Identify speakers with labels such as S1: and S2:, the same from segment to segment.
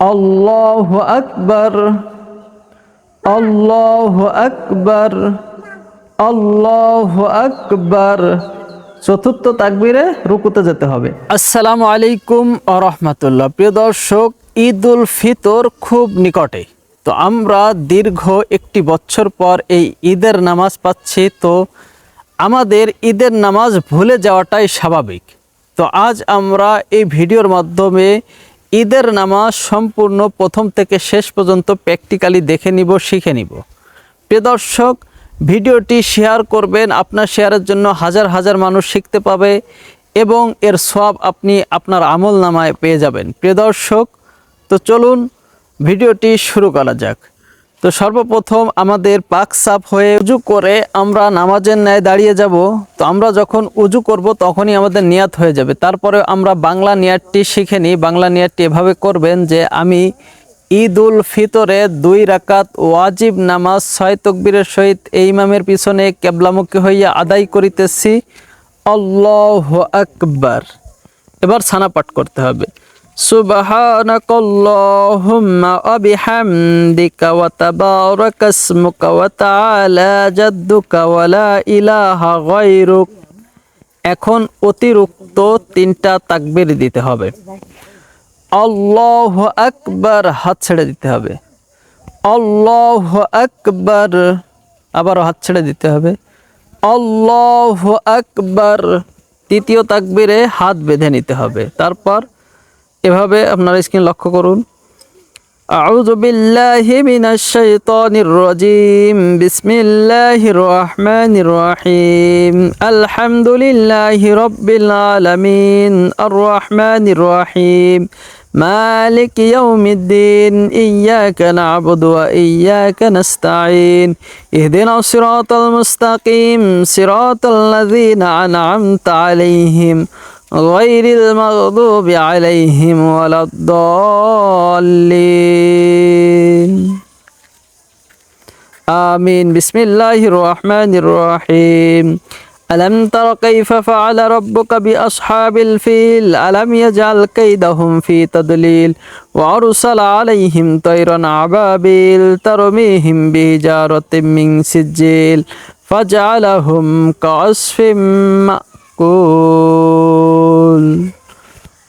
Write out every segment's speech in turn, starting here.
S1: আল্লাহ আকবর আল্লাহ আকবর আল্লাহ আকবর। চতুর্থ তাকবীরে রুকুতে যেতে হবে। আসসালামু আলাইকুম রহমতুল্লাহ। প্রিয় দর্শক ঈদ উল ফিতর খুব নিকটে। তো আমরা দীর্ঘ একটি বছর পর এই ঈদের নামাজ পাচ্ছি। তো আমাদের ঈদের নামাজ ভুলে যাওয়াটাই স্বাভাবিক। তো আজ আমরা এই ভিডিওর মাধ্যমে ঈদের নামাজ সম্পূর্ণ প্রথম থেকে শেষ পর্যন্ত প্র্যাকটিক্যালি দেখে নিব, শিখে নিব। প্রিয় দর্শক, ভিডিওটি শেয়ার করবেন, আপনার শেয়ারের জন্য হাজার হাজার মানুষ শিখতে পাবে এবং এর সব আপনি আপনার আমল নামায় পেয়ে যাবেন। প্রিয় দর্শক, তো চলুন, ভিডিওটি শুরু করা যাক। তো সর্বপ্রথম আমাদের পাক সাফ হয়ে উজু করে আমরা নামাজের ন্যায় দাঁড়িয়ে যাব। তো আমরা যখন উজু করব তখনই আমাদের নিয়াত হয়ে যাবে। তারপরে আমরা বাংলা নিয়াতটি শিখে নিই। বাংলা নিয়াতটি এভাবে করবেন যে আমি ঈদ উল ফিতরে দুই রাকাত ওয়াজিব নামাজ, ছয় তকবীরের সহিত এই ইমামের পিছনে কেবলামুখী হইয়া আদায় করিতেছি। আল্লাহ আকবার। এবার ছানা পাঠ করতে হবে। سبحانك اللهم وبحمدك وتبارك اسمك وتعالى جدك ولا إله غيرك এখন অতিরিক্ত তিনটা তাকবীর দিতে হবে আল্লাহ আকবার হাত ছেড়ে দিতে হবে আল্লাহ আকবার আবারও হাত ছেড়ে দিতে হবে আল্লাহ আকবার তৃতীয় তাকবীরে হাত বেঁধে নিতে হবে তারপর এভাবে আপনারা স্ক্রিন লক্ষ্য করুন أعوذ بالله من الشيطان الرجيم بسم الله الرحمن الرحيم الحمد لله رب العالمين الرحمن الرحيم مالك يوم الدين إياك نعبد وإياك نستعين اهدنا الصراط المستقيم صراط الذين أنعمت عليهم غير المغضوب عليهم ولا الضالين. آمين. بسم الله الرحمن الرحيم. ألم تر كيف فعل ربك بأصحاب الفيل؟ ألم يجعل كيدهم في تضليل؟ وأرسل عليهم طيرا عبابيل ترميهم بحجارة من سجيل فجعلهم كعصف مأكول.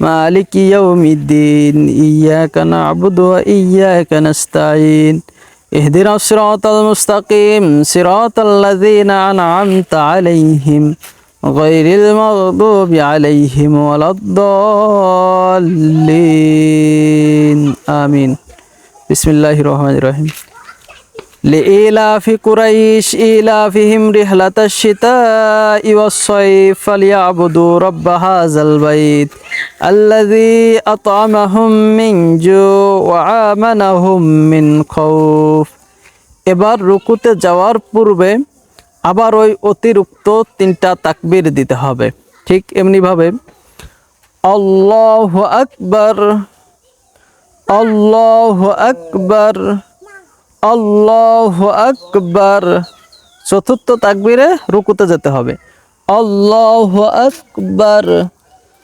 S1: مالك يوم الدين إياك نعبد وإياك نستعين. اهدنا الصراط المستقيم صراط الذين أنعمت عليهم غير المغضوب عليهم ولا الضالين. آمين. بسم الله الرحمن الرحيم. لإيلاف قريش إيلافهم رحلة الشتاء والصيف فليعبدوا رب هذا البيت. الذي أطعمهم من جوع وآمنهم من خوف এবার রুকুতে যাওয়ার পূর্বে আবার ওই অতিরিক্ত তিনটা তাকবীর দিতে হবে ঠিক এমনিভাবে আল্লাহ আকবর আল্লাহ আকবর আল্লাহ আকবর চতুর্থ তাকবীরে রুকুতে যেতে হবে আল্লাহ আকবর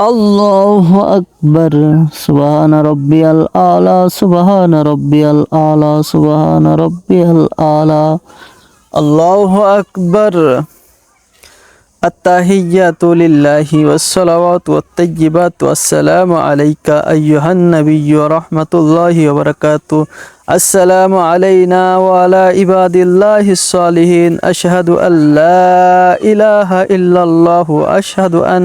S2: الله أكبر سبحان ربي الأعلى سبحان ربي الأعلى سبحان ربي الأعلى
S1: الله أكبر التحيات لله والصلوات والطيبات والسلام عليك أيها النبي ورحمة الله وبركاته السلام علينا وعلى عباد الله الصالحين أشهد أن لا إله إلا الله وأشهد أن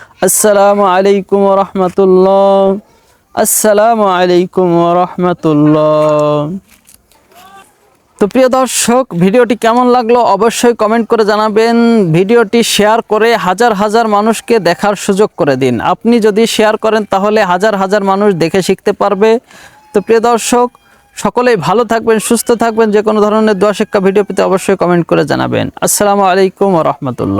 S1: আসসালামু আলাইকুম রহমতুল্লাহ। আসসালামু আলাইকুম রহমতুল্লাহ। তো প্রিয় দর্শক, ভিডিওটি কেমন লাগল অবশ্যই কমেন্ট করে জানাবেন। ভিডিওটি শেয়ার করে হাজার হাজার মানুষকে দেখার সুযোগ করে দিন। আপনি যদি শেয়ার করেন, তাহলে হাজার হাজার মানুষ দেখে শিখতে পারবে। তো প্রিয় দর্শক, সকলেই ভালো থাকবেন, সুস্থ থাকবেন, যে কোনো ধরনের দোয়া শিক্ষা ভিডিও পেতে অবশ্যই কমেন্ট করে জানাবেন। আসসালামু আলাইকুম রহমতুল্লাহ।